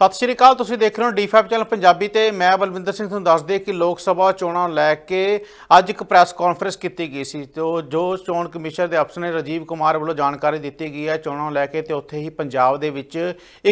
ਸਤਿ ਸ਼੍ਰੀ ਅਕਾਲ, ਤੁਸੀਂ ਦੇਖ ਰਹੇ ਹੋ ਡੀ5 ਚੈਨਲ ਪੰਜਾਬੀ ਤੇ ਮੈਂ ਬਲਵਿੰਦਰ ਸਿੰਘ ਤੁਹਾਨੂੰ ਦੱਸ ਦੇ ਕਿ ਲੋਕ ਸਭਾ ਚੋਣਾਂ ਨੂੰ ਲੈ ਕੇ ਅੱਜ ਇੱਕ ਪ੍ਰੈਸ ਕਾਨਫਰੰਸ ਕੀਤੀ ਗਈ ਸੀ ਤੇ ਜੋ ਚੋਣ ਕਮਿਸ਼ਨ ਦੇ ਅਫਸਰ ਨੇ ਰਾਜੀਵ ਕੁਮਾਰ ਵੱਲੋਂ ਜਾਣਕਾਰੀ ਦਿੱਤੀ ਗਈ ਹੈ ਚੋਣਾਂ ਨੂੰ ਲੈ ਕੇ ਤੇ ਉੱਥੇ ਹੀ ਪੰਜਾਬ ਦੇ ਵਿੱਚ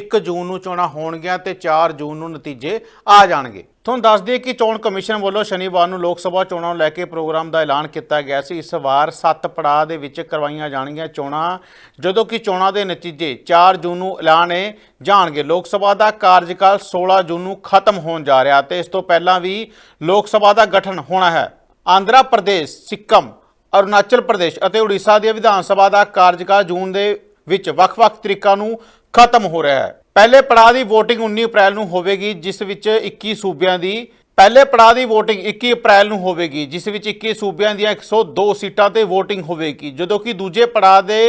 1 ਜੂਨ ਨੂੰ ਚੋਣਾਂ ਹੋਣਗੀਆਂ ਤੇ 4 ਜੂਨ ਨੂੰ ਨਤੀਜੇ ਆ ਜਾਣਗੇ। ਤੁਹਾਨੂੰ ਦੱਸ ਦਈਏ ਕਿ ਚੋਣ ਕਮਿਸ਼ਨ ਵੱਲੋਂ ਸ਼ਨੀਵਾਰ ਨੂੰ ਲੋਕ ਸਭਾ ਚੋਣਾਂ ਨੂੰ ਲੈ ਕੇ ਪ੍ਰੋਗਰਾਮ ਦਾ ਐਲਾਨ ਕੀਤਾ ਗਿਆ ਸੀ। ਇਸ ਵਾਰ 7 ਪੜਾਅ ਦੇ ਵਿੱਚ ਕਰਵਾਈਆਂ ਜਾਣਗੀਆਂ ਚੋਣਾਂ, ਜਦੋਂ ਕਿ ਚੋਣਾਂ ਦੇ ਨਤੀਜੇ 4 ਜੂਨ ਨੂੰ ਐਲਾਨੇ ਜਾਣਗੇ। ਲੋਕ ਸਭਾ ਦਾ ਕਾਰਜਕਾਲ 16 ਜੂਨ ਨੂੰ ਖਤਮ ਹੋਣ ਜਾ ਰਿਹਾ ਤੇ ਇਸ ਤੋਂ ਪਹਿਲਾਂ ਵੀ ਲੋਕ ਸਭਾ ਦਾ ਗਠਨ ਹੋਣਾ ਹੈ। ਆਂਧਰਾ ਪ੍ਰਦੇਸ਼, ਸਿੱਕਮ, ਅਰੁਣਾਚਲ ਪ੍ਰਦੇਸ਼ ਅਤੇ ਉੜੀਸਾ ਦੀਆਂ ਵਿਧਾਨ ਸਭਾ ਦਾ ਕਾਰਜਕਾਲ ਜੂਨ ਦੇ ਵਿੱਚ ਵੱਖ-ਵੱਖ ਤਰੀਕਾਂ ਨੂੰ ਖਤਮ ਹੋ ਰਿਹਾ ਹੈ। ਪਹਿਲੇ ਪੜਾਅ ਦੀ VOTING 19 ਅਪ੍ਰੈਲ ਨੂੰ ਹੋਵੇਗੀ, ਜਿਸ ਵਿੱਚ 21 ਸੂਬਿਆਂ ਦੀ ਪਹਿਲੇ ਪੜਾਅ ਦੀ VOTING 21 ਅਪ੍ਰੈਲ ਨੂੰ ਹੋਵੇਗੀ, ਜਿਸ ਵਿੱਚ 21 ਸੂਬਿਆਂ ਦੀਆਂ 102 ਸੀਟਾਂ ਤੇ VOTING ਹੋਵੇਗੀ। ਜਦੋਂ ਕਿ ਦੂਜੇ ਪੜਾਅ ਦੇ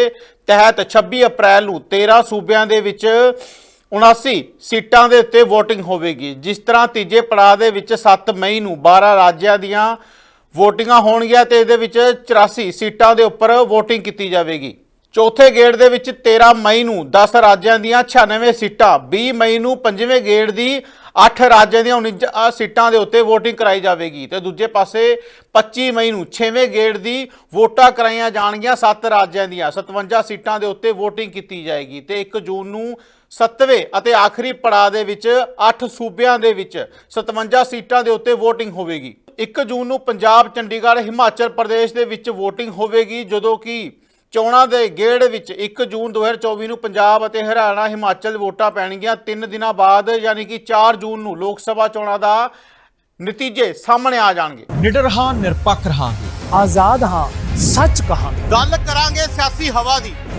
ਤਹਿਤ 26 ਅਪ੍ਰੈਲ ਨੂੰ 13 ਸੂਬਿਆਂ ਦੇ ਵਿੱਚ 79 ਸੀਟਾਂ ਦੇ ਉੱਤੇ VOTING ਹੋਵੇਗੀ। ਜਿਸ ਤਰ੍ਹਾਂ ਤੀਜੇ ਪੜਾਅ ਦੇ ਵਿੱਚ 7 ਮਈ ਨੂੰ 12 ਰਾਜਾਂ ਦੀਆਂ ਵੋਟਿੰਗਾਂ ਹੋਣਗੀਆਂ ਤੇ ਇਹਦੇ ਵਿੱਚ 84 ਸੀਟਾਂ ਦੇ ਉੱਪਰ VOTING ਕੀਤੀ ਜਾਵੇਗੀ। ਚੌਥੇ ਗੇੜ ਦੇ ਵਿੱਚ 13 ਮਈ ਨੂੰ 10 ਰਾਜਾਂ ਦੀਆਂ 96 ਸੀਟਾਂ 20 ਮਈ ਨੂੰ ਪੰਜਵੇਂ ਗੇੜ ਦੀ 8 ਰਾਜਾਂ ਦੀਆਂ 49 ਸੀਟਾਂ ਦੇ ਉੱਤੇ VOTING ਕਰਾਈ ਜਾਵੇਗੀ ਤੇ ਦੂਜੇ ਪਾਸੇ 25 ਮਈ ਨੂੰ 6ਵੇਂ ਗੇੜ ਦੀ ਵੋਟਾਂ ਕਰਾਈਆਂ ਜਾਣਗੀਆਂ 7 ਰਾਜਾਂ ਦੀਆਂ 57 ਸੀਟਾਂ ਦੇ ਉੱਤੇ VOTING ਕੀਤੀ ਜਾਏਗੀ ਤੇ 1 ਜੂਨ ਨੂੰ 7ਵੇਂ ਅਤੇ ਆਖਰੀ ਪੜਾਅ ਦੇ ਵਿੱਚ 8 ਸੂਬਿਆਂ ਦੇ ਵਿੱਚ 57 ਸੀਟਾਂ ਦੇ ਉੱਤੇ VOTING ਹੋਵੇਗੀ। 1 ਜੂਨ ਨੂੰ ਪੰਜਾਬ, ਚੰਡੀਗੜ੍ਹ, ਹਿਮਾਚਲ ਪ੍ਰਦੇਸ਼ ਦੇ ਵਿੱਚ VOTING ਹੋਵੇਗੀ, ਜਦੋਂ ਕਿ ਚੋਣਾਂ ਦੇ ਗੇੜ ਵਿੱਚ 1 ਜੂਨ 2024 ਨੂੰ ਪੰਜਾਬ ਅਤੇ ਹਰਿਆਣਾ ਹਿਮਾਚਲ ਵੋਟਾਂ ਪੈਣਗੀਆਂ। 3 ਦਿਨਾਂ ਬਾਅਦ ਯਾਨੀ ਕਿ 4 ਜੂਨ ਨੂੰ ਲੋਕ ਸਭਾ ਚੋਣਾਂ ਦਾ ਨਤੀਜੇ ਸਾਹਮਣੇ ਆ ਜਾਣਗੇ। ਨਿਡਰ ਹਾਂ ਨਿਰਪੱਖ ਰਹਾਂਗੇ। ਆਜ਼ਾਦ ਹਾਂ ਸੱਚ ਕਹਾਂਗੇ। ਗੱਲ ਕਰਾਂਗੇ ਸਿਆਸੀ ਹਵਾ ਦੀ।